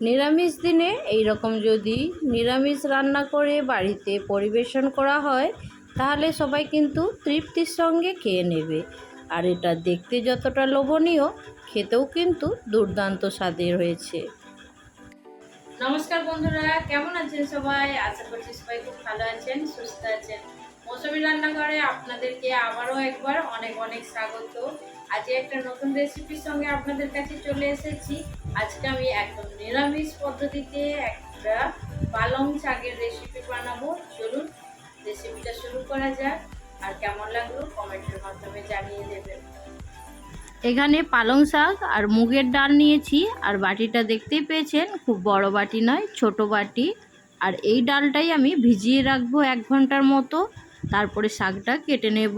নিরামিষ দিনে এই রকম যদি নিরামিষ রান্না করে বাড়িতে পরিবেশন করা হয়, তাহলে সবাই কিন্তু তৃপ্তির সঙ্গে খেয়ে নেবে। আর এটা দেখতে যতটা লোভনীয়, খেতেও কিন্তু দুর্দান্ত স্বাদের হয়েছে। নমস্কার বন্ধুরা, কেমন আছেন সবাই? আশা করছি সবাই খুব ভালো আছেন, সুস্থ আছেন। মৌসুমি রান্নাঘরে আপনাদেরকে আবারও একবার অনেক অনেক স্বাগত। আজকে একটা নতুন রেসিপির সঙ্গে আপনাদের কাছে চলে এসেছি। আজকে আমি একদম নিরামিষ পদ্ধতিতে একটা পালং শাকের রেসিপি বানাবো। চলুন রেসিপিটা শুরু করা যাক। আর কেমন লাগল কমেন্টের মাধ্যমে জানিয়ে দেবেন। এখানে পালং শাক আর মুগের ডাল নিয়েছি। আর বাটিটা দেখতেই পেয়েছেন, খুব বড় বাটি নয়, ছোট বাটি। আর এই ডালটাই আমি ভিজিয়ে রাখব এক ঘণ্টার মতো। তারপরে শাকটা কেটে নেব।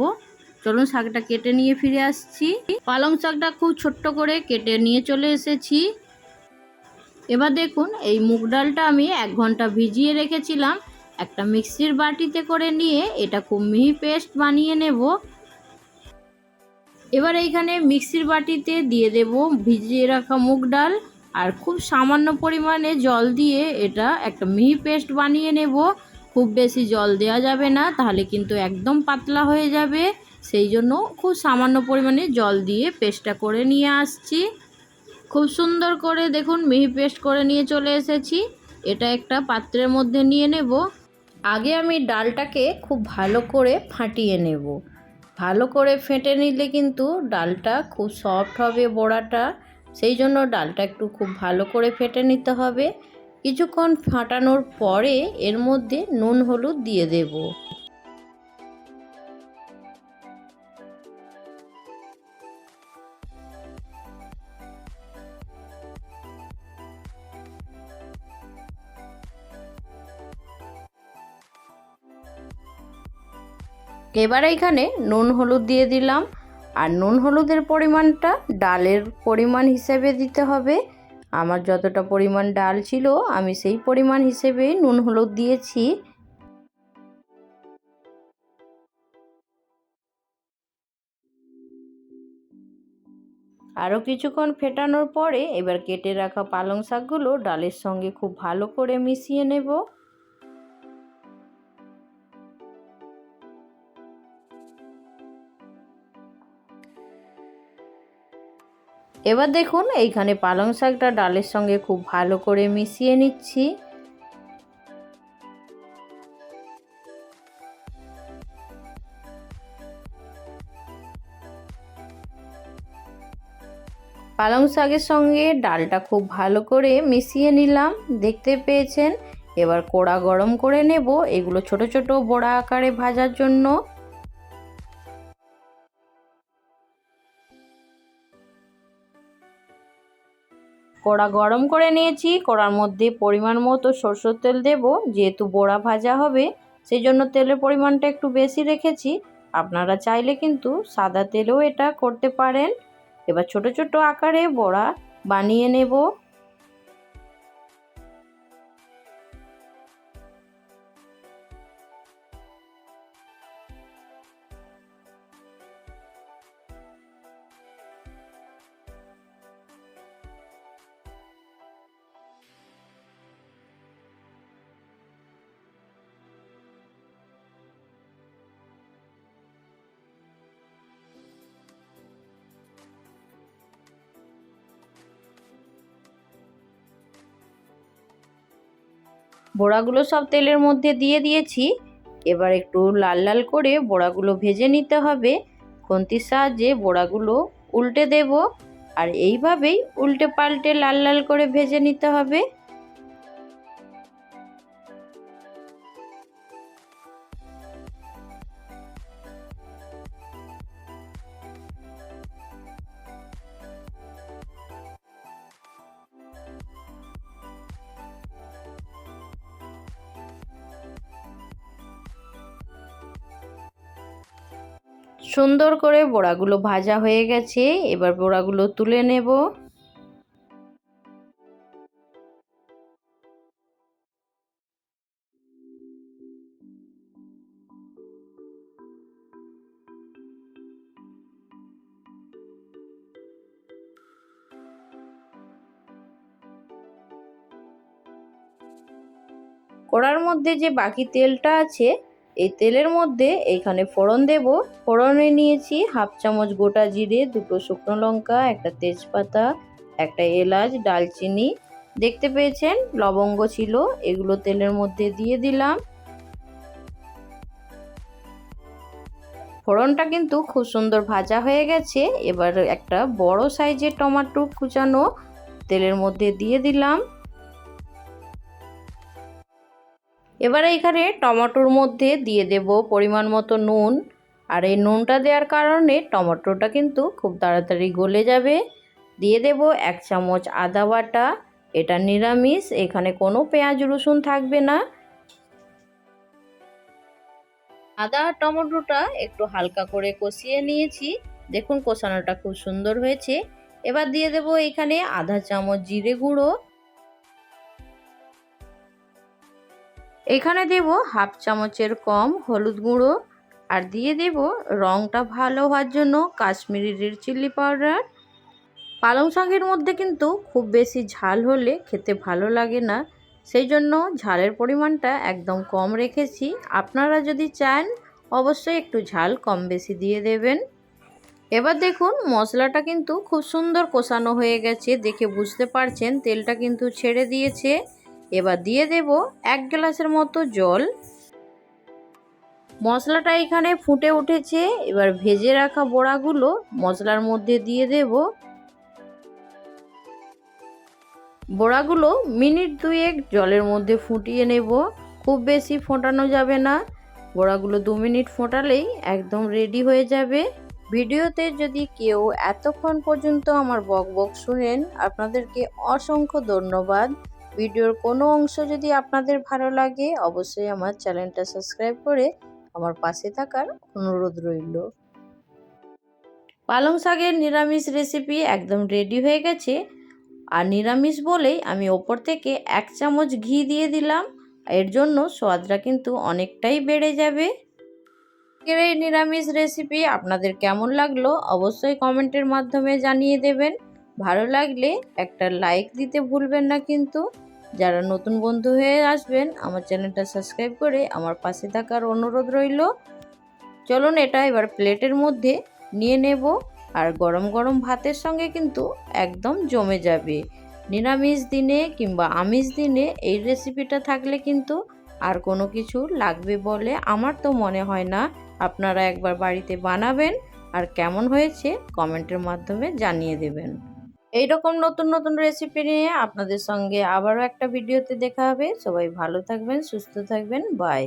চলুন শাকটা কেটে নিয়ে ফিরে আসছি। পালং শাকটা খুব ছোট্ট করে কেটে নিয়ে চলে এসেছি। এবার দেখুন, এই মুগ ডালটা আমি এক ঘণ্টা ভিজিয়ে রেখেছিলাম। একটা মিক্সির বাটিতে করে নিয়ে এটা খুব মিহি পেস্ট বানিয়ে নেব। এবার এইখানে মিক্সির বাটিতে দিয়ে দেব ভিজিয়ে রাখা মুগ ডাল আর খুব সামান্য পরিমাণে জল দিয়ে এটা একটা মিহি পেস্ট বানিয়ে নেব। খুব বেশি জল দেওয়া যাবে না, তাহলে কিন্তু একদম পাতলা হয়ে যাবে। সেই জন্য খুব সামান্য পরিমাণে জল দিয়ে পেস্টটা করে নিয়ে আসছি। খুব সুন্দর করে দেখুন, মিহি পেস্ট করে নিয়ে চলে এসেছি। এটা একটা পাত্রের মধ্যে নিয়ে নেব। আগে আমি ডালটাকে খুব ভালো করে ফাটিয়ে নেব। ভালো করে ফেটে নিলে কিন্তু ডালটা খুব সফট হবে বড়াটা। সেই জন্য ডালটা একটু খুব ভালো করে ফেটে নিতে হবে। কিছুক্ষণ ফাটানোর পরে এর মধ্যে নুন, হলুদ দিয়ে দেব। এবার এখানে নুন হলুদ দিয়ে দিলাম। আর নুন হলুদের পরিমাণটা ডালের পরিমাণ হিসেবে দিতে হবে। আমার যতটা পরিমাণ ডাল ছিল, আমি সেই পরিমাণ হিসেবে নুন হলুদ দিয়েছি। আরও কিছুক্ষণ ফেটানোর পরে এবার কেটে রাখা পালং শাকগুলো ডালের সঙ্গে খুব ভালো করে মিশিয়ে নেব। এবার দেখুন, এইখানে পালং শাকটা ডালের সঙ্গে খুব ভালো করে মিশিয়ে নিচ্ছি। পালং শাকের সঙ্গে ডালটা খুব ভালো করে মিশিয়ে নিলাম, দেখতে পেয়েছেন? এবার কোড়া গরম করে নেব, এগুলো ছোট ছোট বড়া আকারে ভাজার জন্য। কড়া গরম করে নিয়েছি। কড়ার মধ্যে পরিমাণ মতো সরষের তেল দেব। যেহেতু বড়া ভাজা হবে সেই জন্য তেলের পরিমাণটা একটু বেশি রেখেছি। আপনারা চাইলে কিন্তু সাদা তেলেও এটা করতে পারেন। এবার ছোট ছোট আকারে বড়া বানিয়ে নেব। বড়াগুলো সব তেলের মধ্যে দিয়ে দিয়েছি। এবার একটু লাল লাল করে বড়াগুলো ভেজে নিতে হবে। খন্তির সাহায্যে বড়াগুলো উল্টে দেব। আর এইভাবেই উল্টে পাল্টে লাল লাল করে ভেজে নিতে হবে। সুন্দর করে বড়াগুলো ভাজা হয়ে গেছে। এবার বড়াগুলো তুলে নেব। কড়ার মধ্যে যে বাকি তেলটা আছে এই তেলের মধ্যে এইখানে ফোড়ন দেব। ফোড়নে নিয়েছি হাফ চামচ গোটা জিরে, দুটো শুকনো লঙ্কা, একটা তেজপাতা, একটা এলাচ, ডালচিনি। দেখতে পেয়েছেন, লবঙ্গ ছিল, এগুলো তেলের মধ্যে দিয়ে দিলাম। ফোড়নটা কিন্তু খুব সুন্দর ভাজা হয়ে গেছে। এবার একটা বড় সাইজের টমাটো কুচানো তেলের মধ্যে দিয়ে দিলাম। এবারে এখানে টমেটোর মধ্যে দিয়ে দেব পরিমাণ মতো নুন। আর এই নুনটা দেওয়ার কারণে টমেটোটা কিন্তু খুব তাড়াতাড়ি গলে যাবে। দিয়ে দেব এক চামচ আদা বাটা, এটা নিরামিষ, এখানে কোনো পেঁয়াজ রসুন থাকবে না। আদা আর টমেটোটা একটু হালকা করে কষিয়ে নিয়েছি। দেখুন কষানোটা খুব সুন্দর হয়েছে। এবার দিয়ে দেব এখানে আধা চামচ জিরে গুঁড়ো এখানে দেব হাফ চামচের কম হলুদ গুঁড়ো আর দিয়ে দেব রঙটা ভালো হওয়ার জন্য কাশ্মীরি রেড চিলি পাউডার। পালং শাকের মধ্যে কিন্তু খুব বেশি ঝাল হলে খেতে ভালো লাগে না। সেই জন্য ঝালের পরিমাণটা একদম কম রেখেছি। আপনারা যদি চান, অবশ্যই একটু ঝাল কম বেশি দিয়ে দেবেন। এবার দেখুন, মশলাটা কিন্তু খুব সুন্দর কষানো হয়ে গেছে। দেখে বুঝতে পারছেন, তেলটা কিন্তু ছেড়ে দিয়েছে। এবার দিয়ে দেব এক গ্লাসের মতো জল। মশলাটা এখানে ফুটে উঠেছে। এবার ভেজে রাখা বড়াগুলো মশলার মধ্যে দিয়ে দেব। বড়াগুলো মিনিট দুয়েক জলের মধ্যে ফুটিয়ে নেব। খুব বেশি ফোটানো যাবে না। বড়াগুলো দু মিনিট ফোটালেই একদম রেডি হয়ে যাবে। ভিডিওতে যদি কেউ এতক্ষণ পর্যন্ত আমার বক বক শুনেন, আপনাদেরকে অসংখ্য ধন্যবাদ। ভিডিওর কোনো অংশ যদি আপনাদের ভালো লাগে, অবশ্যই আমার চ্যানেলটা সাবস্ক্রাইব করে আমার পাশে থাকার অনুরোধ রইল। পালং শাকের নিরামিষ রেসিপি একদম রেডি হয়ে গেছে। আর নিরামিষ বলেই আমি ওপর থেকে এক চামচ ঘি দিয়ে দিলাম। এর জন্য স্বাদটা কিন্তু অনেকটাই বেড়ে যাবে। এই নিরামিষ রেসিপি আপনাদের কেমন লাগল অবশ্যই কমেন্টের মাধ্যমে জানিয়ে দেবেন। ভালো লাগলে একটা লাইক দিতে ভুলবেন না কিন্তু। যারা নতুন বন্ধু হয়ে আসবেন, আমার চ্যানেলটা সাবস্ক্রাইব করে আমার পাশে থাকার অনুরোধ রইল। চলুন এটা এবার প্লেটের মধ্যে নিয়ে নেব, আর গরম গরম ভাতের সঙ্গে কিন্তু একদম জমে যাবে। নিরামিষ দিনে কিংবা আমিষ দিনে এই রেসিপিটা থাকলে কিন্তু আর কোনো কিছু লাগবে বলে আমার তো মনে হয় না। আপনারা একবার বাড়িতে বানাবেন, আর কেমন হয়েছে কমেন্টের মাধ্যমে জানিয়ে দেবেন। এই রকম নতুন নতুন রেসিপি নিয়ে আপনাদের সঙ্গে আবারও একটা ভিডিওতে দেখা হবে। সবাই ভালো থাকবেন, সুস্থ থাকবেন। বাই